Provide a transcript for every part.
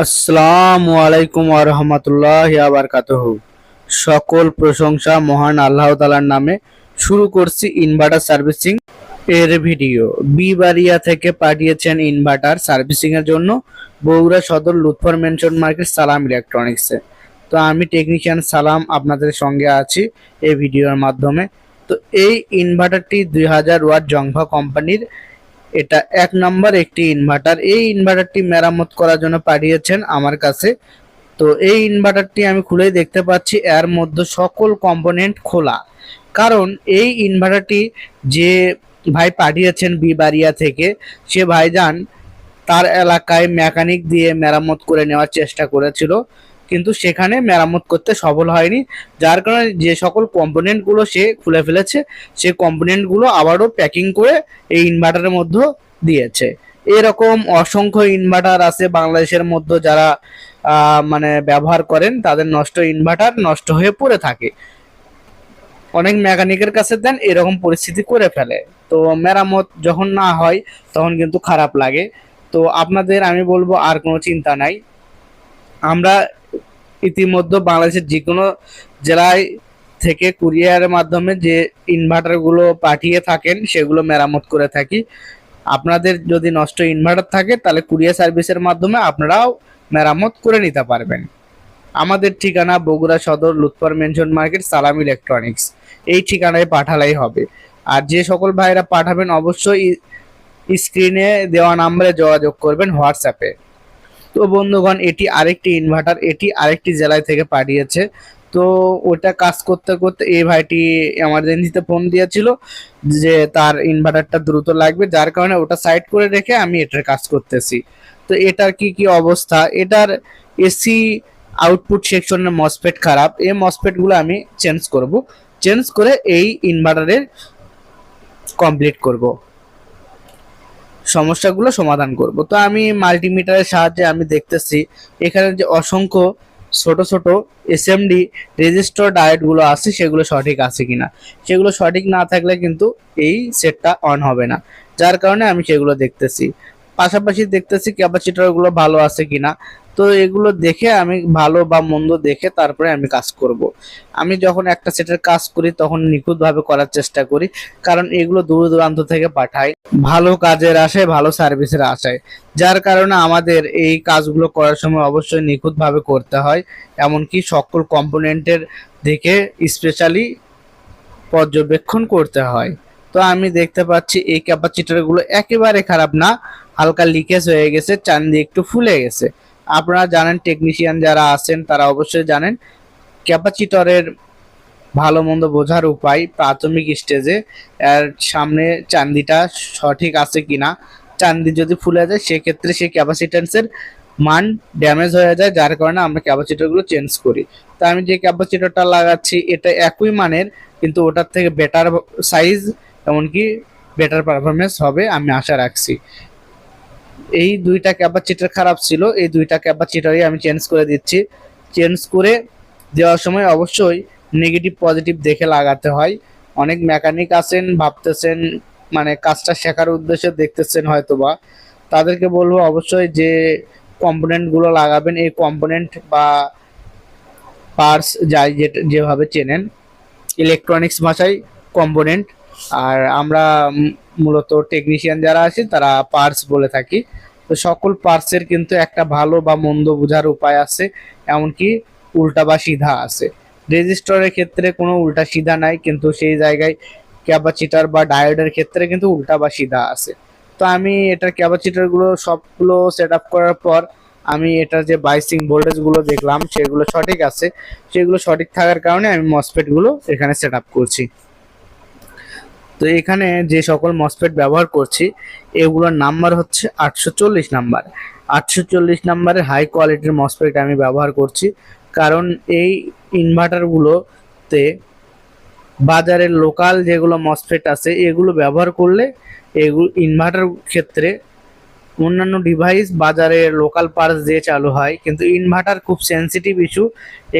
আসসালামু আলাইকুম আরহামতুল্লাহ আবরকাতহ সকল প্রশংসা মহান আল্লাহ তালার নামে শুরু করছি ইনভার্টার সার্ভিসিং এর ভিডিও। বিবারিয়া থেকে পাঠিয়েছেন ইনভার্টার সার্ভিসিং এর জন্য বগুড়া সদর লুৎফর মেনশন মার্কেট সালাম ইলেকট্রনিক্সে তো আমি টেকনিশিয়ান সালাম আপনাদের সঙ্গে আছি এই ভিডিওর মাধ্যমে। তো এই ইনভার্টারটি দুই হাজার ওয়াট জংভা কোম্পানির এটা এক নম্বর একটি ইনভার্টার এই ইনভার্টারটি মেরামত করার জন্য পাঠিয়েছেন আমার কাছে। তো এই ইনভার্টারটি আমি খুলেই দেখতে পাচ্ছি, এর মধ্যে সকল কম্পোনেন্ট খোলা। কারণ এই ইনভার্টারটি যে ভাই পাঠিয়েছেন বিবারিয়া থেকে, সে ভাইজান তার এলাকায় মেকানিক দিয়ে মেরামত করে নেওয়ার চেষ্টা করেছিল। কিন্তু সেখানে মেরামত করতে সফল হয়নি। যার কারণে যে সকল কম্পোনেন্টগুলো সে খুলে ফেলেছে সেই কম্পোনেন্টগুলো আবারও প্যাকিং করে এই ইনভার্টারের মধ্যে দিয়েছে। এরকম অসংখ্য ইনভার্টার আছে বাংলাদেশের মধ্যে যারা মানে ব্যবহার করেন, তাদের নষ্ট ইনভার্টার নষ্ট হয়ে পড়ে থাকে। অনেক মেকানিকের কাছে দেন, এরকম পরিস্থিতি করে ফেলে। তো মেরামত যখন না হয়, তখন কিন্তু খারাপ লাগে। তো আপনাদের আমি বলব আর কোনো চিন্তা নাই। আমরা ইতিমধ্যে বাংলাদেশের যে কোনো জেলায় থেকে কুরিয়ারের মাধ্যমে যে ইনভার্টারগুলো পাঠিয়ে থাকেন, সেগুলো মেরামত করে থাকি। আপনাদের যদি নষ্ট ইনভার্টার থাকে, তাহলে কুরিয়ার সার্ভিসের মাধ্যমে আপনারাও মেরামত করে নিতে পারবেন। আমাদের ঠিকানা Bogura Sadar, Lutfar mansion market, Salam electronics. এই ঠিকানায় পাঠালেই হবে। আর যে সকল ভাইরা পাঠাবেন, অবশ্যই স্ক্রিনে দেওয়া নাম্বারে যোগাযোগ করবেন হোয়াটসঅ্যাপে। তো বন্ধুগণ, এটি আরেকটি ইনভার্টার এটি আরেকটি জেলায় থেকে পাঠিয়েছে। তো ওটা কাজ করতে করতে এই ভাইটি এমার্জেন্সিতে ফোন দিয়েছিল যে তার ইনভার্টারটা দ্রুত লাগবে, যার কারণে ওটা সাইড করে রেখে আমি এটার কাজ করতেছি। তো এটার কি কি অবস্থা? এটার এসি আউটপুট সেকশনের মসফেট খারাপ, এই মসফেটগুলো আমি চেঞ্জ করব। চেঞ্জ করে এই ইনভার্টারের কমপ্লিট করব। সমস্যাগুলো সমাধান করব। তো আমি মাল্টিমিটারের সাহায্যে আমি দেখতেছি, এখানে যে অসংখ্য ছোট ছোট এসএমডি রেজিস্টার ডায়েটগুলো আছে, সেগুলো সঠিক আছে কিনা। সেগুলো সঠিক না থাকলে কিন্তু এই সেটটা অন হবে না। যার কারণে আমি সেগুলো দেখতেছি। পাশাপাশি দেখতেছি ক্যাপাসিটারগুলো ভালো আছে কিনা। তো এগুলো দেখে আমি ভালো বা মন্দ দেখে তারপরে আমি কাজ করব। আমি যখন একটা সেটের কাজ করি, তখন নিখুঁতভাবে করার চেষ্টা করি, কারণ এগুলো দূর দূরান্ত থেকে পাঠাই। ভালো কাজের আশায়, ভালো সার্ভিসের আশায়। যার কারণে আমাদের এই কাজগুলো করার সময় অবশ্যই নিখুঁতভাবে করতে হয়। এমনকি সকল কম্পোনেন্টের দিকে স্পেশালি পর্যবেক্ষণ করতে হয়। তো আমি দেখতে পাচ্ছি এই ক্যাপাসিটারগুলো একেবারে খারাপ না, হালকা লিকেজ হয়ে গেছে চান্দি একটু ফুলে গেছে। আপনারা জানেন টেকনিশিয়ান যারা আছেন, তারা অবশ্যই জানেন ক্যাপাসিটরের ভালো মন্দ বোঝার উপায় প্রাথমিক স্টেজে এর সামনে চান্দিটা সঠিক আছে কিনা। চান্দি যদি ফুলে যায়, সেক্ষেত্রে সেই ক্যাপাসিটেন্সের মান ড্যামেজ হয়ে যায়, যার কারণে আমরা ক্যাপাসিটরগুলো চেঞ্জ করি। তা আমি যে ক্যাপাসিটরটা লাগাচ্ছি, এটা একই মানের, কিন্তু ওটার থেকে বেটার সাইজ এমনকি বেটার পারফরমেন্স হবে, আমি আশা রাখছি। এই দুইটা ক্যাপাসিটার খারাপ ছিল, এই দুইটা ক্যাপাসিটারই আমি চেঞ্জ করে দিচ্ছি। চেঞ্জ করে দেওয়ার সময় অবশ্যই নেগেটিভ পজিটিভ দেখে লাগাতে হয়। অনেক মেকানিক আছেন, ভাবতেছেন মানে কাজটা শেখার উদ্দেশ্যে দেখতেছেন হয়তোবা। তাদেরকে বলব অবশ্যই যে কম্পোনেন্টগুলো লাগাবেন, এই কম্পোনেন্ট বা পার্টস যাই যেভাবে চেনেন। ইলেকট্রনিক্স ভাষায় কম্পোনেন্ট আর আমরা মূলত টেকনিশিয়ান যারা আছে, তারা পার্টস বলে থাকি। তো সকল পার্টসের কিন্তু একটা ভালো বা মন্দ বোঝার উপায় আছে, এমনকি উল্টা বা সিধা আছে। রেজিস্টরের ক্ষেত্রে কোনো উল্টা সিধা নাই, কিন্তু সেই জায়গায় ক্যাপাসিটার বা ডায়োডের ক্ষেত্রে কিন্তু উল্টা বা সিধা আছে। তো আমি এটার ক্যাপাসিটারগুলো সবগুলো সেট আপ করার পর আমি এটার যে বাইসিং ভোল্টেজগুলো দেখলাম, সেগুলো সঠিক আছে। সেগুলো সঠিক থাকার কারণে আমি মসফেটগুলো এখানে সেট আপ করছি। তো এখানে যে সকল মসফেট ব্যবহার করছি, এগুলোর নাম্বার হচ্ছে আটশো চল্লিশ নাম্বার আটশো চল্লিশ নাম্বারের হাই কোয়ালিটির মসফেট আমি ব্যবহার করছি, কারণ এই ইনভার্টারগুলোতে বাজারের লোকাল যেগুলো মসফেট আছে, এগুলো ব্যবহার করলে এগুলো ইনভার্টার ক্ষেত্রে অন্যান্য ডিভাইস বাজারে লোকাল পার্টস দিয়ে চালু হয়, কিন্তু ইনভার্টার খুব সেনসিটিভ ইস্যু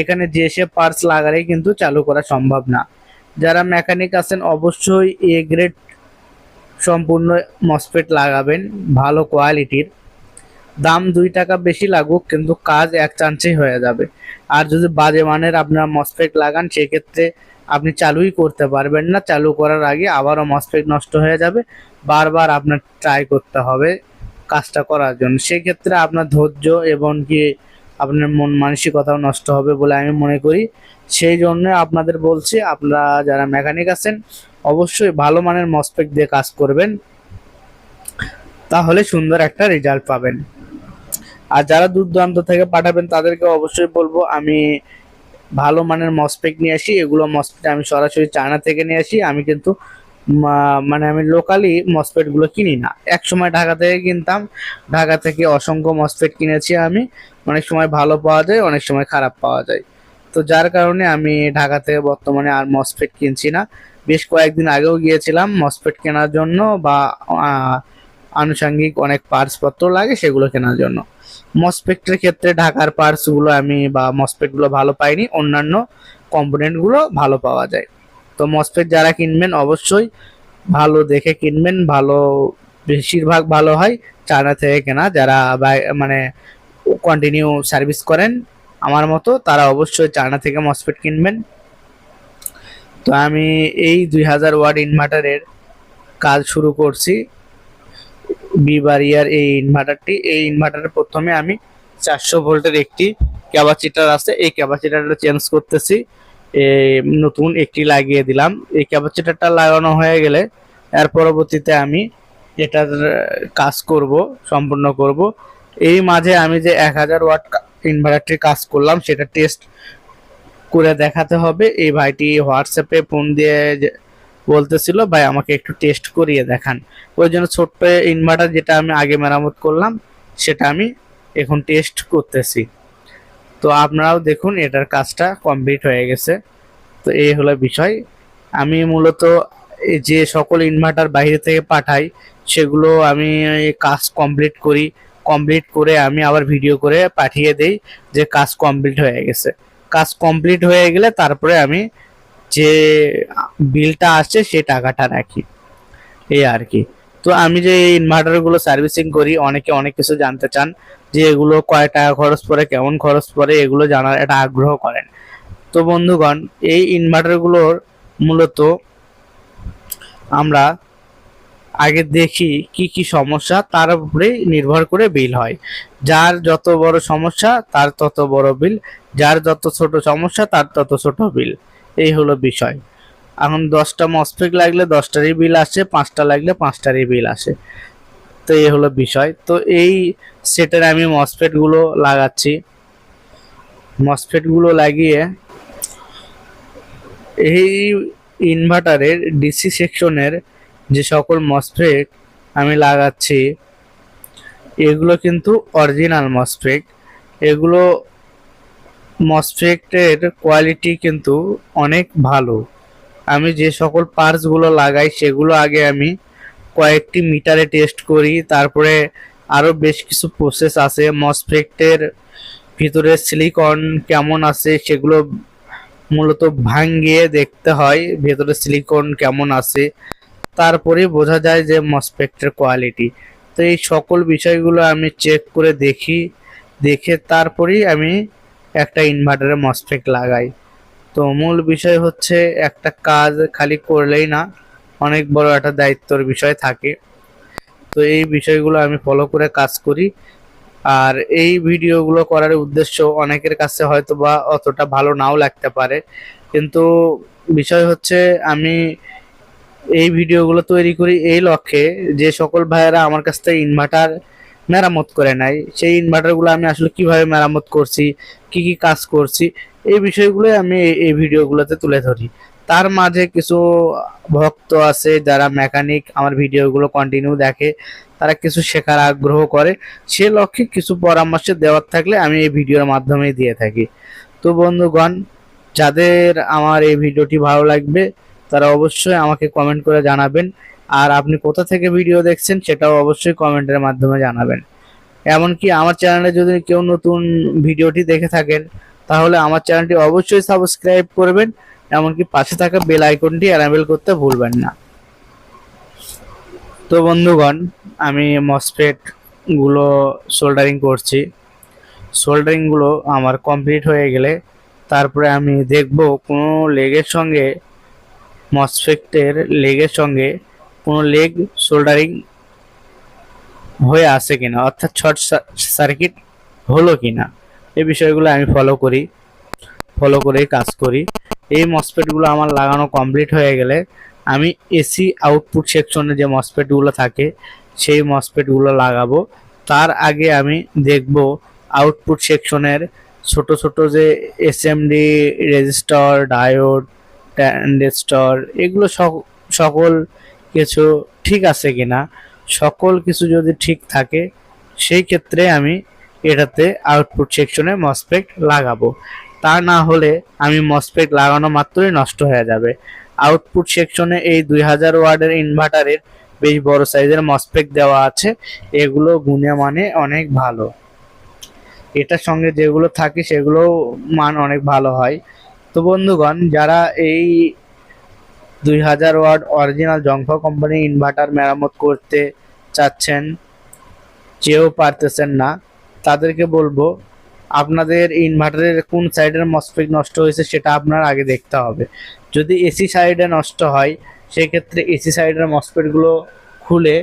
এখানে যে সে পার্টস লাগালে কিন্তু চালু করা সম্ভব না। যারা মেকানিক আছেন, অবশ্যই এ গ্রেড সম্পূর্ণ মসফেট লাগাবেন, ভালো কোয়ালিটির দাম দুই টাকা বেশি লাগুক, কিন্তু কাজ এক চান্সেই হয়ে যাবে। আর যদি বাজে মানের আপনার মসফেট লাগান, সেক্ষেত্রে আপনি চালুই করতে পারবেন না। চালু করার আগে আবারও মসফেট নষ্ট হয়ে যাবে। বারবার আপনার ট্রাই করতে হবে কাজটা করার জন্য। সেক্ষেত্রে আপনার ধৈর্য এবং কি আপনার মন মানসিকতাও নষ্ট হবে বলে আমি মনে করি। সেই জন্য আপনাদের বলছি, আপনারা যারা মেকানিক আছেন, অবশ্যই ভালো মানের মসপেক দিয়ে কাজ করবেন। তাহলে সুন্দর একটা রেজাল্ট পাবেন। আর যারা দূর দূরান্ত থেকে পাঠাবেন, তাদেরকে অবশ্যই বলব, আমি ভালো মানের মসপেক নিয়ে আসি। এগুলো মসপেট আমি সরাসরি চায়না থেকে নিয়ে আসি। আমি কিন্তু মানে আমি লোকালি মসপেটগুলো কিনি না। এক সময় ঢাকা থেকে কিনতাম। ঢাকা থেকে অসংখ্য মসপেট কিনেছি আমি। অনেক সময় ভালো পাওয়া যায়, অনেক সময় খারাপ পাওয়া যায়। তো যার কারণে আমি ঢাকা থেকে বর্তমানে আর মসপেট কিনছি না। বেশ কয়েকদিন আগেও গিয়েছিলাম মসফেট কেনার জন্য বা আনুষঙ্গিক অনেক পার্টস পত্র লাগে সেগুলো কেনার জন্য। মসপেক্টের ক্ষেত্রে ঢাকার পার্টসগুলো আমি বা মসপেটগুলো ভালো পাইনি, অন্যান্য কম্পোনেন্টগুলো ভালো পাওয়া যায়। তো মসপেট যারা কিনবেন অবশ্যই ভালো দেখে কিনবেন, ভালো, বেশিরভাগ ভালো হয় চায়না থেকে কেনা, যারা মানে কন্টিনিউ সার্ভিস করেন। আমার মতো, তারা অবশ্যই চায়না থেকে মসপেট কিনবেন। তো আমি এই দুই হাজার ওয়াট ইনভার্টারের কাজ শুরু করছি। বিবারিয়ার এই ইনভার্টারটি এই ইনভার্টারের প্রথমে আমি চারশো ভোল্টের একটি ক্যাপাসিটার আছে। এই ক্যাপাসিটারটা চেঞ্জ করতেছি। নতুন একটি লাগিয়ে দিলাম। এই ক্যাপাসিটারটা লাগানো হয়ে গেলে এর পরবর্তীতে আমি এটার কাজ করব, সম্পূর্ণ করব। এই মাঝে আমি যে এক হাজার ওয়াট ইনভার্টারটির কাজ করলাম, সেটা টেস্ট করে দেখাতে হবে। এই ভাইটি হোয়াটসঅ্যাপে ফোন দিয়ে বলতেছিল, ভাই, আমাকে একটু টেস্ট করিয়ে দেখান। ওই জন্য ছোট্ট ইনভার্টার যেটা আমি আগে মেরামত করলাম, সেটা আমি এখন টেস্ট করতেছি। তো আপনারাও দেখুন, এটার কাজটা কমপ্লিট হয়ে গেছে। তো এই হলো বিষয়। আমি মূলত যে সকল ইনভার্টার বাইরে থেকে পাঠাই, সেগুলো আমি কাজ কমপ্লিট করি। কমপ্লিট করে আমি আবার ভিডিও করে পাঠিয়ে দেই যে কাজ কমপ্লিট হয়ে গেছে। কাজ কমপ্লিট হয়ে গেলে তারপরে আমি যে বিলটা আসছে সে টাকাটা রাখি। এই আর কি। তো আমি যে ইনভার্টারগুলো সার্ভিসিং করি, অনেকে অনেক কিছু জানতে চান যে এগুলো কয় টাকা খরচ পড়ে, কেমন খরচ পড়ে, এগুলো জানার একটা আগ্রহ করেন। তো বন্ধুগণ, এই ইনভার্টারগুলোর মূলত আমরা আগে দেখি কি কি সমস্যা, তার উপরে নির্ভর করে বিল হয়। যার যত বড় সমস্যা, তার তত বড় বিল। যার যত ছোট সমস্যা, তার তত ছোট বিল। এই হলো বিষয়। এখন দশটা মসফেক লাগলে দশটারই বিল আসে, পাঁচটা লাগলে পাঁচটারই বিল আসে। তো এই হলো বিষয়। তো এই সেটের আমি মসফেটগুলো লাগাচ্ছি। মসফেটগুলো লাগিয়ে এই ইনভার্টারের ডিসি সেকশনের যে সকল মসফেট আমি লাগাচ্ছি, এগুলো কিন্তু অরিজিনাল মসফেট এগুলো মসফেটের কোয়ালিটি কিন্তু অনেক ভালো। আমি যে সকল পার্টসগুলো লাগাই, সেগুলো আগে আমি কয়েকটি মিটারে টেস্ট করি, তারপরে আরও বেশ কিছু প্রসেস আছে। মসফেটের ভিতরে সিলিকন কেমন আছে, সেগুলো মূলত ভাঙ্গিয়ে দেখতে হয়, ভেতরে সিলিকন কেমন আছে। তারপরে বোঝা যায় যে মসফেটের কোয়ালিটি। তো এই সকল বিষয়গুলো আমি চেক করে দেখি, দেখে তারপরেই আমি একটা ইনভার্টারে মসফেট লাগাই। তো মূল বিষয় হচ্ছে একটা কাজ খালি করলেই না, অনেক বড় একটা দায়িত্বর বিষয় থাকে। তো এই বিষয়গুলো আমি ফলো করে কাজ করি। আর এই ভিডিওগুলো করার উদ্দেশ্য অনেকের কাছে হয়তো বা অতটা ভালো নাও লাগতে পারে। কিন্তু বিষয় হচ্ছে আমি এই ভিডিওগুলো তৈরি করি এই লক্ষ্যে যে সকল ভাইয়েরা আমার কাছ থেকে ইনভার্টার মেরামত করে নাই সেই ইনভার্টারগুলো আমি আসলে কীভাবে মেরামত করছি, কি কি কাজ করছি, এই বিষয়গুলোই আমি এই ভিডিওগুলোতে তুলে ধরি। তার মাঝে কিছু ভক্ত আছে যারা মেকানিক আমার ভিডিওগুলো কন্টিনিউ দেখে, তারা কিছু শেখার আগ্রহ করে, সে লক্ষ্যে কিছু পরামর্শ দেওয়ার থাকলে আমি এই ভিডিওর মাধ্যমে দিয়ে থাকি। তো বন্ধুগণ, যাদের আমার এই ভিডিওটি ভালো লাগবে তারা অবশ্যই আমাকে কমেন্ট করে জানাবেন। আর আপনি কোথা থেকে ভিডিও দেখছেন সেটাও অবশ্যই কমেন্টের মাধ্যমে জানাবেন। এমনকি আমার চ্যানেলে যদি কেউ নতুন ভিডিওটি দেখে থাকেন, তাহলে আমার চ্যানেলটি অবশ্যই সাবস্ক্রাইব করবেন। এমনকি পাশে থাকা বেল আইকনটি অ্যানাবেল করতে ভুলবেন না। তো বন্ধুগণ, আমি মসফেটগুলো সোল্ডারিং করছি। সোল্ডারিংগুলো আমার কমপ্লিট হয়ে গেলে তারপরে আমি দেখব কোনো লেগের সঙ্গে মসফেক্টের লেগের সঙ্গে কোনো লেগ সোল্ডারিং হয়ে আছে কিনা, অর্থাৎ শর্ট সার্কিট হলো কিনা, এই বিষয়গুলো আমি ফলো করি ফলো করেই কাজ করি। এই মসফেটগুলো আমার লাগানো কমপ্লিট হয়ে গেলে আমি এসি আউটপুট সেকশনে যে মসফেটগুলো থাকে, সেই মসফেটগুলো লাগাবো। তার আগে আমি দেখব আউটপুট সেকশনের ছোট ছোট যে এসএমডি রেজিস্টার ডায়োড ট্যান্ডেস্টর এগুলো সক- সকল কিছু ঠিক আছে কিনা, সকল কিছু যদি ঠিক থাকে, সেই ক্ষেত্রে আমি এটাতে আউটপুট সেকশনে মসপেক্ট লাগাবো। তা না হলে আমি মসপেক্ট লাগানো মাত্রই নষ্ট হয়ে যাবে। আউটপুট সেকশনে এই দুই হাজার ওয়ার্ডের ইনভার্টারের বেশ বড় সাইজের মসপেক্ট দেওয়া আছে, এগুলো গুণে মানে অনেক ভালো। এটার সঙ্গে যেগুলো থাকে সেগুলো মান অনেক ভালো হয়। তো বন্ধুগণ, যারা এই দুই হাজার ওয়ার্ড অরিজিনাল জংফা কোম্পানি ইনভার্টার মেরামত করতে চাচ্ছেন চেয়েও পারতেছেন না, তাদেরকে বলব, আপনাদের ইনভার্টারের কোন সাইডের মসফেট নষ্ট হয়েছে সেটা আপনার আগে দেখতে হবে। যদি এসি সাইডে নষ্ট হয়, সেক্ষেত্রে এসি সাইডের মসফেটগুলো খুলে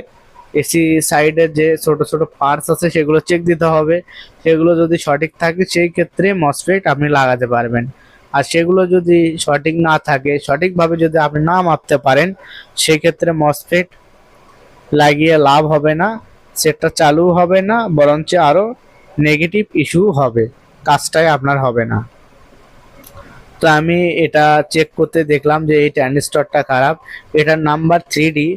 এসি সাইডের যে ছোট ছোট পার্টস আছে সেগুলো চেক দিতে হবে। সেগুলো যদি সঠিক থাকে, সেই ক্ষেত্রে মসফেট আপনি লাগাতে পারবেন। আর সেগুলো যদি সঠিক না থাকে, সঠিকভাবে যদি আপনি না মাপতে পারেন সেই ক্ষেত্রে মসফেট লাগিয়ে লাভ হবে না, সেটটা চালু হবে না, বরঞ্চ আরও নেগেটিভ ইস্যু হবে, কাজটাই আপনার হবে না। তো আমি এটা চেক করতে দেখলাম যে এই ট্যান্ডিস্টরটা খারাপ। এটার number three D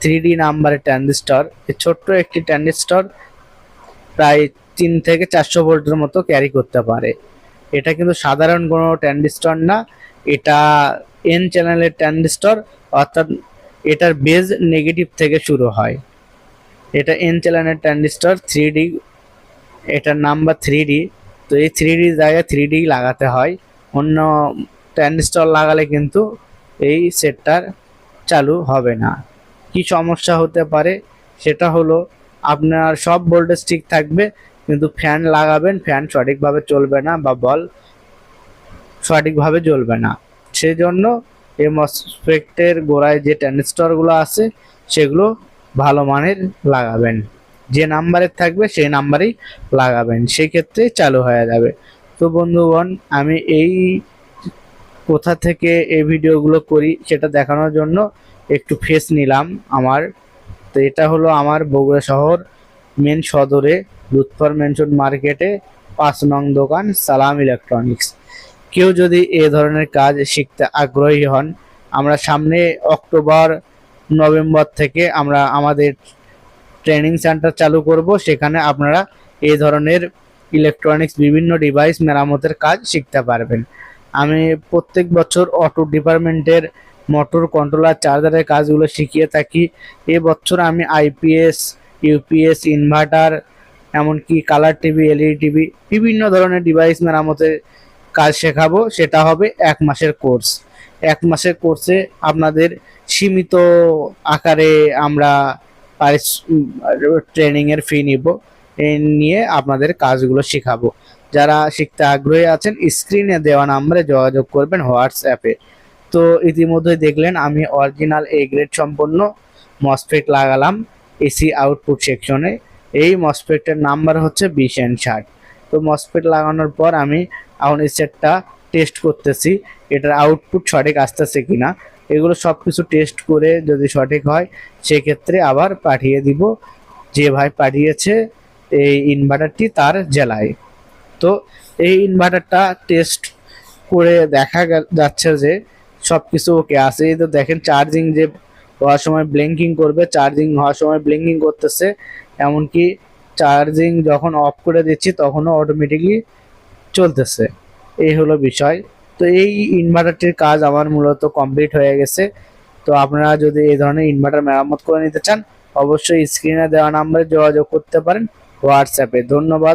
three D নাম্বারের ট্যান্ডিস্টর ছোট্ট একটি ট্যান্ডিস্টর প্রায় তিন থেকে চারশো ভোল্টের মতো ক্যারি করতে পারে। এটা কিন্তু সাধারণ কোনো ট্যান্ডিস্টর না, এটা এন চ্যানেলের ট্যান্ডিস্টর অর্থাৎ এটার বেজ নেগেটিভ থেকে শুরু হয়। এটা এন চ্যানেলের ট্যান্ডিস্টর থ্রি ডি এটার নাম্বার থ্রি ডি তো এই থ্রি ডি জায়গায় থ্রি ডি লাগাতে হয়। অন্য ট্যান্ডিস্টর লাগালে কিন্তু এই সেটটার চালু হবে না। কি সমস্যা হতে পারে? সেটা হলো আপনার সব ভোল্টেজ ঠিক থাকবে কিন্তু ফ্যান লাগাবেন ফ্যান সঠিকভাবে চলবে না বা বল সঠিকভাবে জ্বলবে না। সেই জন্য এই মসফেক্টের গোড়ায় যে ট্যানিস্টরগুলো আছে, সেগুলো ভালো মানের লাগাবেন। যে নাম্বারের থাকবে, সেই নাম্বারেই লাগাবেন। সেই ক্ষেত্রে চালু হয়ে যাবে। তো বন্ধুগণ, আমি এই কোথা থেকে এই ভিডিওগুলো করি সেটা দেখানোর জন্য একটু ফেস নিলাম আমার। তো এটা হলো আমার বগুড়া শহর মেন সদরে। লুৎফর মেনশন মার্কেটে পাঁচ নং দোকান, সালাম ইলেকট্রনিক্স। কেউ যদি এ ধরনের কাজ শিখতে আগ্রহী হন, আমরা সামনে অক্টোবর, নভেম্বর থেকে আমরা আমাদের ট্রেনিং সেন্টার চালু করব, সেখানে আপনারা এই ধরনের ইলেকট্রনিক্স বিভিন্ন ডিভাইস মেরামতের কাজ শিখতে পারবেন। আমি প্রত্যেক বছর অটো ডিপার্টমেন্টের মোটর কন্ট্রোলার চার্জারের কাজগুলো শিখিয়ে থাকি। এবছর আমি আইপিএস, ইউপিএস, ইনভার্টার এমনকি কালার টিভি এলইডি টিভি বিভিন্ন ধরনের ডিভাইস মেরামতের কাজ শেখাবো, সেটা হবে এক মাসের কোর্স এক মাসের কোর্সে আপনাদের সীমিত আকারে আমরা ট্রেনিংয়ের ফি নিব নিয়ে আপনাদের কাজগুলো শেখাবো। যারা শিখতে আগ্রহী আছেন স্ক্রিনে দেওয়া নাম্বারে যোগাযোগ করবেন হোয়াটসঅ্যাপে তো ইতিমধ্যে দেখলেন, আমি অরিজিনাল এ গ্রেড সম্পন্ন মসফেট লাগালাম এসি আউটপুট সেকশনে এই মসফেটের নাম্বার হচ্ছে বিশ অ্যান্ড ষাট। তো মসফেট লাগানোর পর আমি এখন সেটটা টেস্ট করতেছি, এটার আউটপুট সঠিক আসতেছে কিনা। এগুলো সব কিছু টেস্ট করে যদি সঠিক হয়, সেক্ষেত্রে আবার পাঠিয়ে দিব। যে ভাই পাঠিয়েছে এই ইনভার্টারটি তার জেলায়। তো এই ইনভার্টারটা টেস্ট করে দেখা যাচ্ছে যে সব কিছু ওকে আছে। এই তো দেখেন চার্জিং যে হওয়ার সময় ব্লিঙ্কিং করবে চার্জিং হওয়ার সময় ব্লিঙ্কিং করতেছে। এমনকি চার্জিং যখন অফ করে দিচ্ছি তখনও অটোমেটিকলি চলতেছে। এই হলো বিষয়। তো এই ইনভার্টারটির কাজ আমার মূলত কমপ্লিট হয়ে গেছে। তো আপনারা যদি এই ধরনের ইনভার্টার মেরামত করে নিতে চান, অবশ্যই স্ক্রিনে দেওয়া নাম্বারে যোগাযোগ করতে পারেন। হোয়াটসঅ্যাপে ধন্যবাদ।